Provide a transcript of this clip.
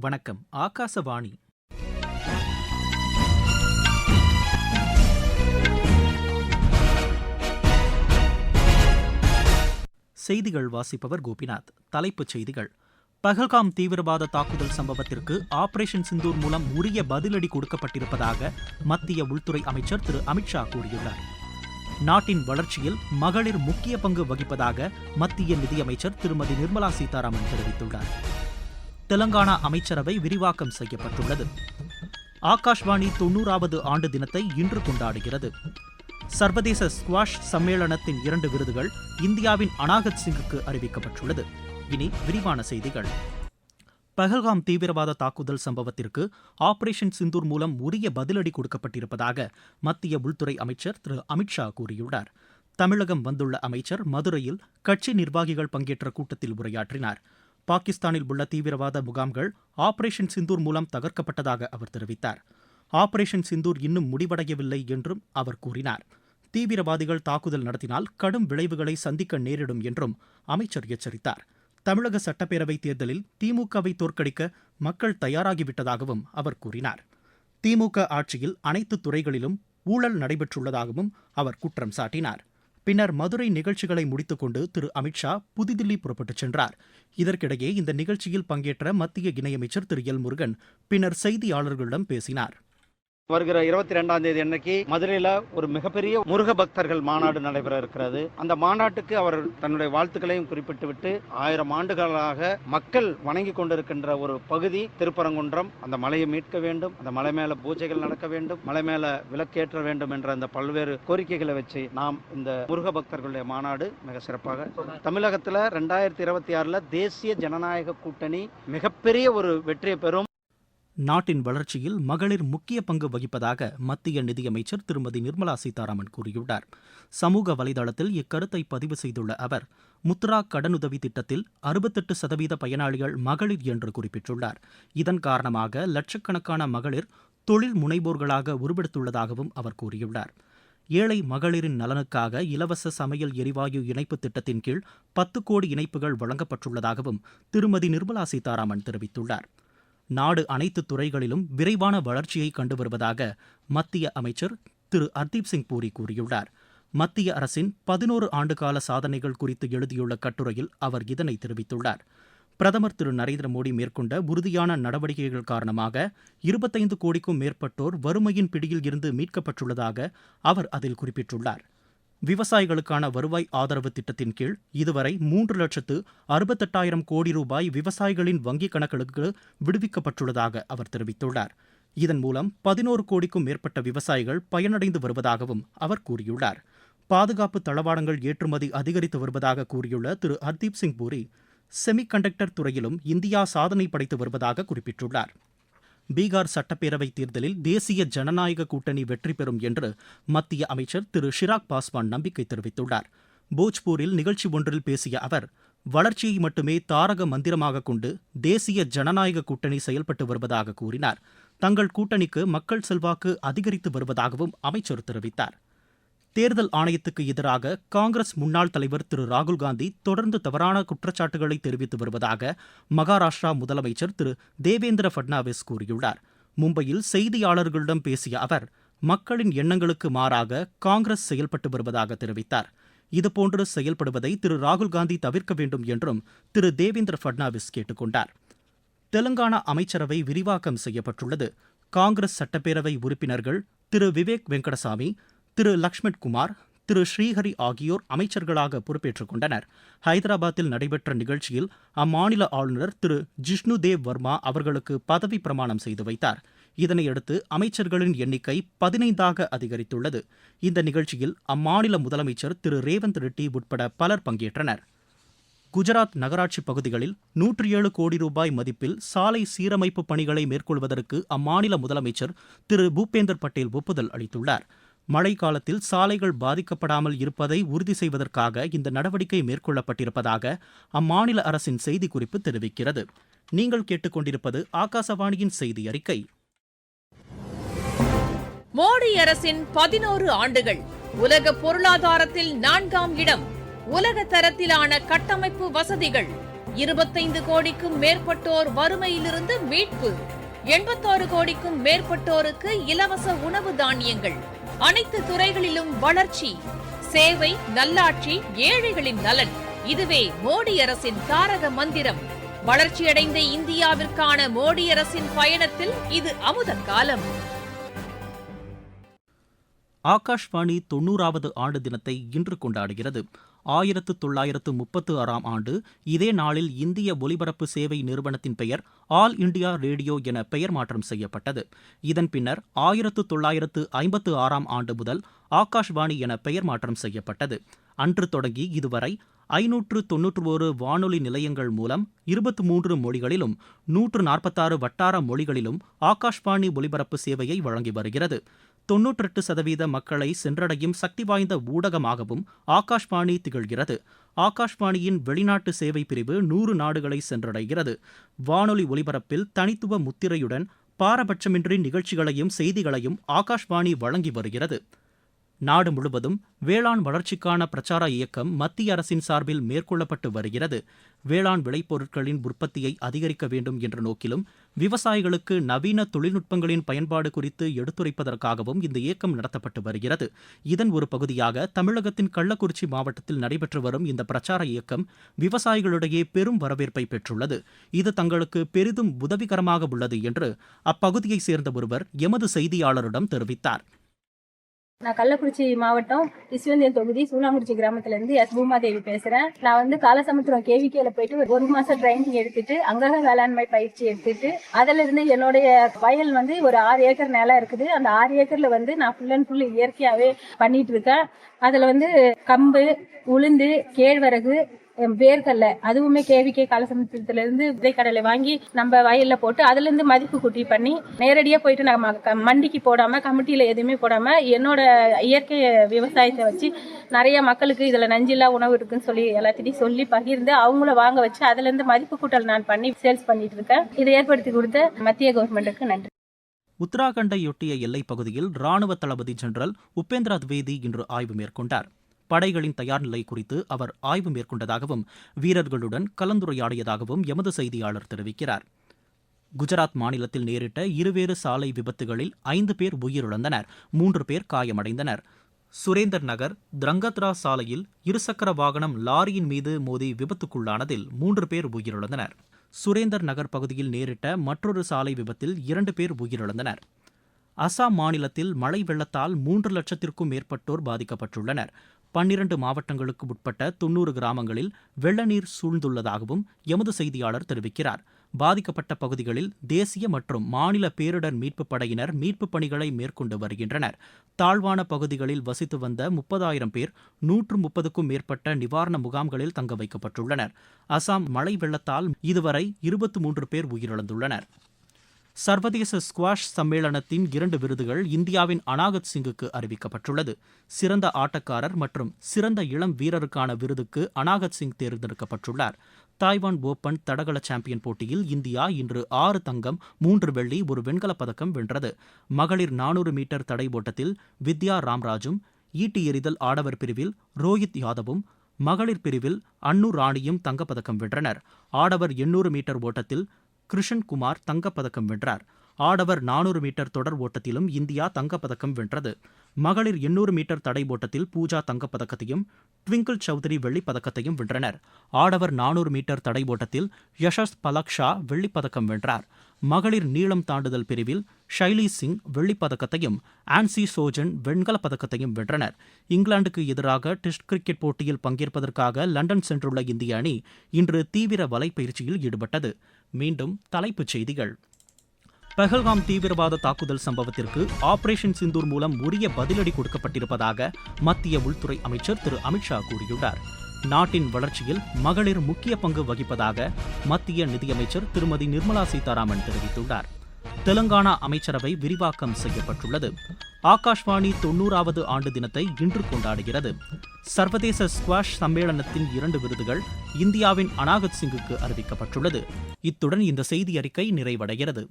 வணக்கம் ஆகாசவாணி. செய்திகள் வாசிப்பவர் கோபிநாத். தலைப்புச் செய்திகள். பஹல்காம் தீவிரவாத தாக்குதல் சம்பவத்திற்கு ஆபரேஷன் சிந்தூர் மூலம் உரிய பதிலடி கொடுக்கப்பட்டிருப்பதாக மத்திய உள்துறை அமைச்சர் திரு. அமித்ஷா கூறியுள்ளார். நாட்டின் வளர்ச்சியில் மகளிர் முக்கிய பங்கு வகிப்பதாக மத்திய நிதியமைச்சர் திருமதி நிர்மலா சீதாராமன் தெரிவித்துள்ளார். தெலங்கானா அமைச்சரவை விரிவாக்கம் செய்யப்பட்டுள்ளது. ஆகாஷ்வாணி தொன்னூறாவது ஆண்டு தினத்தை இன்று கொண்டாடுகிறது. சர்வதேச ஸ்குவாஷ் சம்மேளனத்தின் இரண்டு விருதுகள் இந்தியாவின் அனாகத் சிங்குக்கு அறிவிக்கப்பட்டுள்ளது. இனி விரிவான செய்திகள். பஹல்காம் தீவிரவாத தாக்குதல் சம்பவத்திற்கு ஆபரேஷன் சிந்தூர் மூலம் உரிய பதிலடி கொடுக்கப்பட்டிருப்பதாக மத்திய உள்துறை அமைச்சர் திரு. அமித்ஷா கூறியுள்ளார். தமிழகம் வந்துள்ள அமைச்சர் மதுரையில் கட்சி நிர்வாகிகள் பங்கேற்ற கூட்டத்தில் உரையாற்றினார். பாகிஸ்தானில் உள்ள தீவிரவாத முகாம்கள் ஆபரேஷன் சிந்தூர் மூலம் தகர்க்கப்பட்டதாக அவர் தெரிவித்தார். ஆபரேஷன் சிந்தூர் இன்னும் முடிவடையவில்லை என்றும் அவர் கூறினார். தீவிரவாதிகள் தாக்குதல் நடத்தினால் கடும் விளைவுகளை சந்திக்க நேரிடும் என்றும் அமைச்சர் எச்சரித்தார். தமிழக சட்டப்பேரவை தேர்தலில் திமுகவை தோற்கடிக்க மக்கள் தயாராகிவிட்டதாகவும் அவர் கூறினார். திமுக ஆட்சியில் அனைத்து துறைகளிலும் ஊழல் நடைபெற்றுள்ளதாகவும் அவர் குற்றம் சாட்டினார். பின்னர் மதுரை நிகழ்ச்சிகளை முடித்துக்கொண்டு திரு. அமித்ஷா புதுதில்லி புறப்பட்டுச் சென்றார். இதற்கிடையே இந்த நிகழ்ச்சியில் பங்கேற்ற மத்திய இணையமைச்சர் திரு. எல். முருகன் பின்னர் செய்தியாளர்களிடம் பேசினார். வருகிற இருபத்தி ரெண்டாம் தேதி அன்னைக்கு மதுரையில ஒரு மிகப்பெரிய முருக பக்தர்கள் மாநாடு நடைபெற இருக்கிறது. அந்த மாநாட்டுக்கு அவர் தன்னுடைய வாழ்த்துக்களையும் குறிப்பிட்டு விட்டு ஆயிரம் ஆண்டுகளாக மக்கள் வணங்கி கொண்டிருக்கின்ற ஒரு பகுதி திருப்பரங்குன்றம். அந்த மலையை மீட்க வேண்டும் அந்த மலை மேல பூஜைகள் நடக்க வேண்டும் மலை மேல விளக்கேற்ற வேண்டும் என்ற அந்த பல்வேறு கோரிக்கைகளை வச்சு நாம் இந்த முருக பக்தர்களுடைய மாநாடு மிக சிறப்பாக தமிழகத்துல ரெண்டாயிரத்தி இருபத்தி ஆறுல தேசிய ஜனநாயக கூட்டணி மிகப்பெரிய ஒரு வெற்றியை பெறும். நாட்டின் வளர்ச்சியில் மகளிர் முக்கிய பங்கு வகிப்பதாக மத்திய நிதியமைச்சர் திருமதி நிர்மலா சீதாராமன் கூறியுள்ளார். சமூக வலைதளத்தில் இக்கருத்தை பதிவு செய்துள்ள அவர் முத்ரா கடனுதவி திட்டத்தில் அறுபத்தெட்டு சதவீத பயனாளிகள் மகளிர் என்று குறிப்பிட்டுள்ளார். இதன் காரணமாக லட்சக்கணக்கான மகளிர் தொழில் முனைவோர்களாக உருவெடுத்துள்ளதாகவும் அவர் கூறியுள்ளார். ஏழை மகளிரின் நலனுக்காக இலவச சமையல் எரிவாயு இணைப்பு திட்டத்தின் கீழ் பத்து கோடி இணைப்புகள் வழங்கப்பட்டுள்ளதாகவும் திருமதி நிர்மலா சீதாராமன் தெரிவித்துள்ளார். நாடு அனைத்து துறைகளிலும் விரைவான வளர்ச்சியை கண்டு வருவதாக மத்திய அமைச்சர் திரு ஹர்தீப் சிங் பூரி கூறியுள்ளார். மத்திய அரசின் பதினோரு ஆண்டுகால சாதனைகள் குறித்து எழுதியுள்ள கட்டுரையில் அவர் இதனை தெரிவித்துள்ளார். பிரதமர் திரு நரேந்திர மோடி மேற்கொண்ட உறுதியான நடவடிக்கைகள் காரணமாக இருபத்தைந்து கோடிக்கும் மேற்பட்டோர் வறுமையின் பிடியில் இருந்து மீட்கப்பட்டுள்ளதாக அவர் அதில் குறிப்பிட்டுள்ளார். விவசாயிகளுக்கான வருவாய் ஆதரவு திட்டத்தின் கீழ் இதுவரை மூன்று லட்சத்து அறுபத்தெட்டாயிரம் கோடி ரூபாய் விவசாயிகளின் வங்கிக் கணக்குகளுக்கு விடுவிக்கப்பட்டுள்ளதாக அவர் தெரிவித்துள்ளார். இதன் மூலம் பதினோரு கோடிக்கும் மேற்பட்ட விவசாயிகள் பயனடைந்து வருவதாகவும் அவர் கூறியுள்ளார். பாதுகாப்பு தளவாடங்கள் ஏற்றுமதி அதிகரித்து வருவதாக கூறியுள்ள திரு ஹர்தீப் சிங் பூரி செமிகண்டக்டர் துறையிலும் இந்தியா சாதனை படைத்து வருவதாக குறிப்பிட்டுள்ளார். பீகார் சட்டப்பேரவைத் தேர்தலில் தேசிய ஜனநாயக கூட்டணி வெற்றி பெறும் என்று மத்திய அமைச்சர் திரு ஷிராக் பாஸ்வான் நம்பிக்கை தெரிவித்துள்ளார். போஜ்பூரில் நிகழ்ச்சி ஒன்றில் பேசிய அவர் வளர்ச்சியை மட்டுமே தாரக மந்திரமாக கொண்டு தேசிய ஜனநாயக கூட்டணி செயல்பட்டு வருவதாக கூறினார். தங்கள் கூட்டணிக்கு மக்கள் செல்வாக்கு அதிகரித்து வருவதாகவும் அமைச்சர் தெரிவித்தார். தேர்தல் ஆணையத்துக்கு எதிராக காங்கிரஸ் முன்னாள் தலைவர் திரு ராகுல்காந்தி தொடர்ந்து தவறான குற்றச்சாட்டுகளை தெரிவித்து வருவதாக மகாராஷ்டிரா முதலமைச்சர் திரு தேவேந்திர பட்னாவிஸ் கூறியுள்ளார். மும்பையில் செய்தியாளர்களிடம் பேசிய அவர் மக்களின் எண்ணங்களுக்கு மாறாக காங்கிரஸ் செயல்பட்டு வருவதாக தெரிவித்தார். இதுபோன்று செயல்படுவதை திரு ராகுல்காந்தி தவிர்க்க வேண்டும் என்றும் திரு தேவேந்திர பட்னாவிஸ் கேட்டுக்கொண்டார். தெலுங்கானா அமைச்சரவை விரிவாக்கம் செய்யப்பட்டுள்ளது. காங்கிரஸ் சட்டப்பேரவை உறுப்பினர்கள் திரு விவேக் வெங்கடசாமி திரு லக்ஷ்மண் குமார் திரு ஸ்ரீஹரி ஆகியோர் அமைச்சர்களாக பொறுப்பேற்றுக் கொண்டனர். ஹைதராபாத்தில் நடைபெற்ற நிகழ்ச்சியில் அம்மாநில ஆளுநர் திரு ஜிஷ்ணு தேவ் வர்மா அவர்களுக்கு பதவி பிரமாணம் செய்து வைத்தார். இதனையடுத்து அமைச்சர்களின் எண்ணிக்கை பதினைந்தாக அதிகரித்துள்ளது. இந்த நிகழ்ச்சியில் அம்மாநில முதலமைச்சர் திரு ரேவந்த் ரெட்டி உட்பட பலர் பங்கேற்றனர். குஜராத் நகராட்சி பகுதிகளில் நூற்றி ஏழு கோடி ரூபாய் மதிப்பில் சாலை சீரமைப்பு பணிகளை மேற்கொள்வதற்கு அம்மாநில முதலமைச்சர் திரு பூபேந்தர் பட்டேல் ஒப்புதல் அளித்துள்ளார். மழை காலத்தில் சாலைகள் பாதிக்கப்படாமல் இருப்பதை உறுதி செய்வதற்காக இந்த நடவடிக்கை மேற்கொள்ளப்பட்டிருப்பதாக அம்மாநில அரசின் செய்திக்குறிப்பு தெரிவிக்கிறது. நீங்கள் கேட்டுக்கொண்டிருப்பது ஆகாசவாணியின் செய்தி அறிக்கை. மோடி அரசின் பதினோரு ஆண்டுகள் உலக பொருளாதாரத்தில் நான்காம் இடம் உலக தரத்திலான கட்டமைப்பு வசதிகள் இருபத்தைந்து கோடிக்கும் மேற்பட்டோர் வறுமையிலிருந்து மீட்பு எண்பத்தாறு கோடிக்கும் மேற்பட்டோருக்கு இலவச உணவு தானியங்கள் அனைத்து துறைகளிலும் வளர்ச்சி சேவை நல்லாட்சி ஏழைகளின் நலன். இதுவே மோடி அரசின் தாரக மந்திரம். வளர்ச்சியடைந்த இந்தியாவிற்கான மோடி அரசின் பயணத்தில் இது அமுத காலம். ஆகாஷ்வாணி தொண்ணூறாவது ஆண்டு தினத்தை இன்று கொண்டாடுகிறது. ஆயிரத்து தொள்ளாயிரத்து முப்பத்து ஆறாம் ஆண்டு இதே நாளில் இந்திய ஒலிபரப்பு சேவை நிறுவனத்தின் பெயர் ஆல் இண்டியா ரேடியோ என பெயர் மாற்றம் செய்யப்பட்டது. இதன் பின்னர் ஆயிரத்து தொள்ளாயிரத்து ஐம்பத்து ஆறாம் ஆண்டு முதல் ஆகாஷ்வாணி என பெயர் மாற்றம் செய்யப்பட்டது. அன்று தொடங்கி இதுவரை ஐநூற்று தொன்னூற்று ஒரு வானொலி நிலையங்கள் மூலம் இருபத்தி மூன்று மொழிகளிலும் நூற்று நாற்பத்தாறு வட்டார மொழிகளிலும் ஆகாஷ்வாணி ஒலிபரப்பு சேவையை வழங்கி வருகிறது. தொன்னூற்றெட்டு சதவீத மக்களை சென்றடையும் சக்தி வாய்ந்த ஊடகமாகவும் ஆகாஷ்வாணி திகழ்கிறது. ஆகாஷ்வாணியின் வெளிநாட்டு சேவை பிரிவு நூறு நாடுகளை சென்றடைகிறது. வானொலி ஒலிபரப்பில் தனித்துவ முத்திரையுடன் பாரபட்சமின்றி நிகழ்ச்சிகளையும் செய்திகளையும் ஆகாஷ்வாணி வழங்கி வருகிறது. நாடு முழுவதும் வேளாண் வளர்ச்சிக்கான பிரச்சார இயக்கம் மத்திய அரசின் சார்பில் மேற்கொள்ளப்பட்டு வருகிறது. வேளாண் விளைபொருட்களின் உற்பத்தியை அதிகரிக்க வேண்டும் என்ற நோக்கிலும் விவசாயிகளுக்கு நவீன தொழில்நுட்பங்களின் பயன்பாடு குறித்து எடுத்துரைப்பதற்காகவும் இந்த இயக்கம் நடத்தப்பட்டு வருகிறது. இதன் ஒரு பகுதியாக தமிழகத்தின் கள்ளக்குறிச்சி மாவட்டத்தில் நடைபெற்று வரும் இந்த பிரச்சார இயக்கம் விவசாயிகளிடையே பெரும் வரவேற்பை பெற்றுள்ளது. இது தங்களுக்கு பெரிதும் உதவிகரமாக உள்ளது என்று அப்பகுதியைச் சேர்ந்த ஒருவர் எமது செய்தியாளரிடம் தெரிவித்தார். நான் கள்ளக்குறிச்சி மாவட்டம் விஸ்வந்தியன் தொகுதி சூலாங்குறிச்சி கிராமத்துல இருந்து எஸ். பூமாதேவி பேசுறேன். நான் வந்து காலசமுத்திரம் கேவிகேல போயிட்டு ஒரு மாசம் ட்ரைனிங் எடுத்துட்டு அங்கக வேளாண்மை பயிற்சி எடுத்துட்டு அதுல இருந்து என்னுடைய வயல் வந்து ஒரு ஆறு ஏக்கர் நிலம் இருக்குது. அந்த ஆறு ஏக்கர்ல வந்து நான் ஃபுல் அண்ட் ஃபுல் இயற்கையாவே பண்ணிட்டு இருக்கேன். அதுல வந்து கம்பு உளுந்து கேழ்வரகு ஹம், அதுவுமே கேவிகே காலசமுத்திரத்துல இருந்து விதைக்கடலை வாங்கி நம்ம வயல்ல போட்டு அதுல இருந்து மதிப்பு கூட்டி பண்ணி நேரடியா போயிட்டு நம்ம க- மண்டிக்கு போடாம கமிட்டியில எதுவுமே போடாம என்னோட இயற்கை விவசாயத்தை வச்சு நிறைய மக்களுக்கு இதுல நஞ்சில்லா உணவு இருக்குன்னு சொல்லி எல்லாத்திட்டையும் சொல்லி பகிர்ந்து அவங்கள வாங்க வச்சு அதுல இருந்து மதிப்பு கூட்டல் நான் பண்ணி சேல்ஸ் பண்ணிட்டு இருக்கேன். இதை ஏற்படுத்தி கொடுத்த மத்திய கவர்மெண்ட்டுக்கு நன்றி. உத்தராகண்டையொட்டிய எல்லைப் பகுதியில் ராணுவ தளபதி ஜெனரல் உபேந்திரா திவேதி இன்று ஆய்வு மேற்கொண்டார். படைகளின் தயார் நிலை குறித்து அவர் ஆய்வு மேற்கொண்டதாகவும் வீரர்களுடன் கலந்துரையாடியதாகவும் எமது செய்தியாளர் தெரிவிக்கிறார். குஜராத் மாநிலத்தில் நேரிட்ட இருவேறு சாலை விபத்துகளில் ஐந்து பேர் உயிரிழந்தனர் மூன்று பேர் காயமடைந்தனர். சுரேந்தர் நகர் திரங்கத்ரா சாலையில் இருசக்கர வாகனம் லாரியின் மீது மோதி விபத்துக்குள்ளானதில் மூன்று பேர் உயிரிழந்தனர். சுரேந்தர் நகர் பகுதியில் நேரிட்ட மற்றொரு சாலை விபத்தில் இரண்டு பேர் உயிரிழந்தனர். அசாம் மாநிலத்தில் மழை வெள்ளத்தால் மூன்று லட்சத்திற்கும் மேற்பட்டோர் பாதிக்கப்பட்டுள்ளனர். பன்னிரண்டு மாவட்டங்களுக்கு உட்பட்ட தொன்னூறு கிராமங்களில் வெள்ள நீர் சூழ்ந்துள்ளதாகவும் எமது செய்தியாளர் தெரிவிக்கிறார். பாதிக்கப்பட்ட பகுதிகளில் தேசிய மற்றும் மாநில பேரிடர் மீட்புப் படையினர் மீட்புப் பணிகளை மேற்கொண்டு வருகின்றனர். தாழ்வான பகுதிகளில் வசித்து வந்த முப்பதாயிரம் பேர் நூற்று முப்பதுக்கும் மேற்பட்ட நிவாரண முகாம்களில் தங்க வைக்கப்பட்டுள்ளனர். அசாம் மழை வெள்ளத்தால் இதுவரை இருபத்தி மூன்று பேர் உயிரிழந்துள்ளனர். சர்வதேச ஸ்குவாஷ் சம்மேளனத்தின் இரண்டு விருதுகள் இந்தியாவின் அனாகத் சிங்குக்கு அறிவிக்கப்பட்டுள்ளது. சிறந்த ஆட்டக்காரர் மற்றும் சிறந்த இளம் வீரருக்கான விருதுக்கு அனாகத் சிங் தேர்ந்தெடுக்கப்பட்டுள்ளார். தாய்வான் ஓபன் தடகள சாம்பியன் போட்டியில் இந்தியா இன்று ஆறு தங்கம் மூன்று வெள்ளி ஒரு வெண்கலப் பதக்கம் வென்றது. மகளிர் நானூறு மீட்டர் தடை ஓட்டத்தில் வித்யா ராம்ராஜும் ஈட்டி எறிதல் ஆடவர் பிரிவில் ரோஹித் யாதவும் மகளிர் பிரிவில் அன்னு ராணியும் தங்கப்பதக்கம் வென்றனர். ஆடவர் எண்ணூறு மீட்டர் ஓட்டத்தில் கிருஷன் குமார் தங்கப்பதக்கம் வென்றார். ஆடவர் நானூறு மீட்டர் தொடர் ஓட்டத்திலும் இந்தியா தங்கப்பதக்கம் வென்றது. மகளிர் எண்ணூறு மீட்டர் தடை ஓட்டத்தில் பூஜா தங்கப்பதக்கத்தையும் ட்விங்கிள் சௌத்ரி வெள்ளிப் பதக்கத்தையும் வென்றனர். ஆடவர் நானூறு மீட்டர் தடை ஓட்டத்தில் யஷஸ் பலக் ஷா வெள்ளிப் பதக்கம் வென்றார். மகளிர் நீளம் தாண்டுதல் பிரிவில் ஷைலி சிங் வெள்ளிப் பதக்கத்தையும் ஆன்சி சோஜன் வெண்கலப் பதக்கத்தையும் வென்றனர். இங்கிலாந்துக்கு எதிராக டெஸ்ட் கிரிக்கெட் போட்டியில் பங்கேற்பதற்காக லண்டன் சென்றுள்ள இந்திய அணி இன்று தீவிர வலைப்பயிற்சியில் ஈடுபட்டது. மீண்டும் தலைப்புச் செய்திகள். பெஹல்காம் தீவிரவாத தாக்குதல் சம்பவத்திற்கு ஆபரேஷன் சிந்தூர் மூலம் உரிய பதிலடி கொடுக்கப்பட்டிருப்பதாக மத்திய உள்துறை அமைச்சர் திரு. அமித்ஷா கூறியுள்ளார். நாட்டின் வளர்ச்சியில் மகளிர் முக்கிய பங்கு வகிப்பதாக மத்திய நிதியமைச்சர் திருமதி நிர்மலா சீதாராமன் தெரிவித்துள்ளார். தெலங்கானா அமைச்சரவை விரிவாக்கம் செய்யப்பட்டுள்ளது. ஆகாஷ்வாணி தொன்னூறாவது ஆண்டு தினத்தை இன்று கொண்டாடுகிறது. சர்வதேச ஸ்குவாஷ் சம்மேளனத்தின் இரண்டு விருதுகள் இந்தியாவின் அனாகத் சிங்குக்கு அறிவிக்கப்பட்டுள்ளது. இத்துடன் இந்த செய்தி அறிக்கை நிறைவடைகிறது.